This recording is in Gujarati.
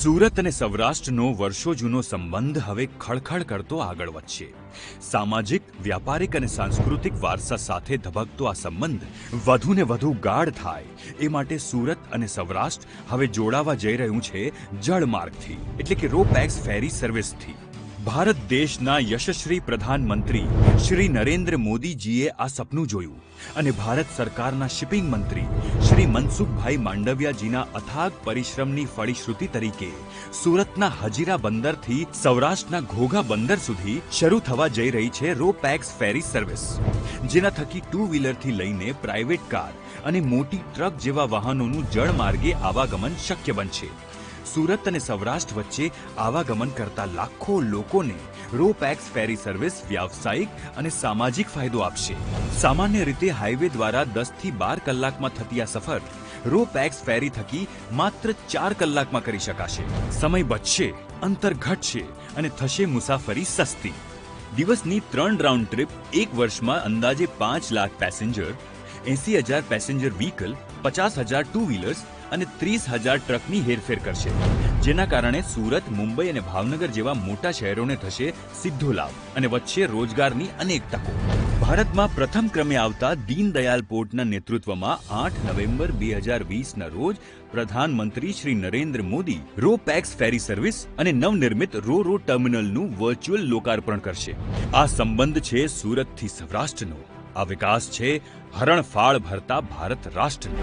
સુરત અને સૌરાષ્ટ્રનો વર્ષો જૂનો સંબંધ હવે ખળખળ કરતો આગળ વધશે. સામાજિક, વ્યાપારિક અને સાંસ્કૃતિક વારસા સાથે ધબકતો આ સંબંધ વધુને વધુ ગાઢ થાય. એ માટે સુરત અને સૌરાષ્ટ્ર હવે જોડાવા જઈ રહ્યું છે જળમાર્ગથી, એટલે કે રોપેક્સ ફેરી સર્વિસથી ભારત દેશના યશસ્વી પ્રધાનમંત્રી શ્રી નરેન્દ્ર મોદીજીએ આ સપનું જોયું અને ભારત સરકારના શિપિંગ મંત્રી શ્રી મનસુખભાઈ માંડવિયાજીના અથાગ પરિશ્રમની ફળીશ્રુતિ તરીકે સુરતના હજીરા બંદરથી સૌરાષ્ટ્રના ઘોઘા બંદર સુધી શરૂ થવા જઈ રહી છે રો પેક્સ ફેરી સર્વિસ, જેના થકી ટુ વ્હીલરથી લઈને પ્રાઇવેટ કાર અને મોટી ટ્રક જેવા વાહનોનું જળમાર્ગે આવાગમન શક્ય બનશે. સુરત અને સૌરાષ્ટ્ર વચ્ચે આવાગમન કરતા લાખો લોકોને રો પેક્સ ફેરી સર્વિસ વ્યાવસાયિક અને સામાજિક ફાયદો આપશે. સામાન્ય રીતે હાઈવે દ્વારા દસથી બાર કલાકમાં થતી આ સફર રો પેક્સ ફેરી થકી માત્ર ચાર કલાકમાં કરી શકાશે. સમય બચશે, અંતર ઘટશે અને થશે મુસાફરી સસ્તી. દિવસની ત્રણ રાઉન્ડ ટ્રીપ એક વર્ષમાં અંદાજે પાંચ લાખ પેસેન્જર એસી હજાર પેસેન્જર વ્હીકલ, પચાસ હજાર ટુ વ્હીલર્સ અને ત્રીસ હજાર ટ્રકની હેરફેર કરશે, જેના કારણે સુરત, મુંબઈ અને ભાવનગર જેવા મોટા શહેરોને થશે સીધો લાભ અને વચ્ચે રોજગારની અનેક તકો. ભારતમાં પ્રથમ ક્રમે આવતા દીનદયાલ પોર્ટના નેતૃત્વમાં આઠ નવેમ્બર બે હજાર વીસના રોજ પ્રધાનમંત્રી Shri Narendra Modi ro pax ferry service અને નવનિર્મિત રો રો ટર્મિનલનું વર્ચ્યુઅલ લોકાર્પણ કરશે. આ સંબંધ છે સુરતથી સૌરાષ્ટ્રનો. આ વિકાસ છે હરણફાળ ભરતા ભારત રાષ્ટ્રનો.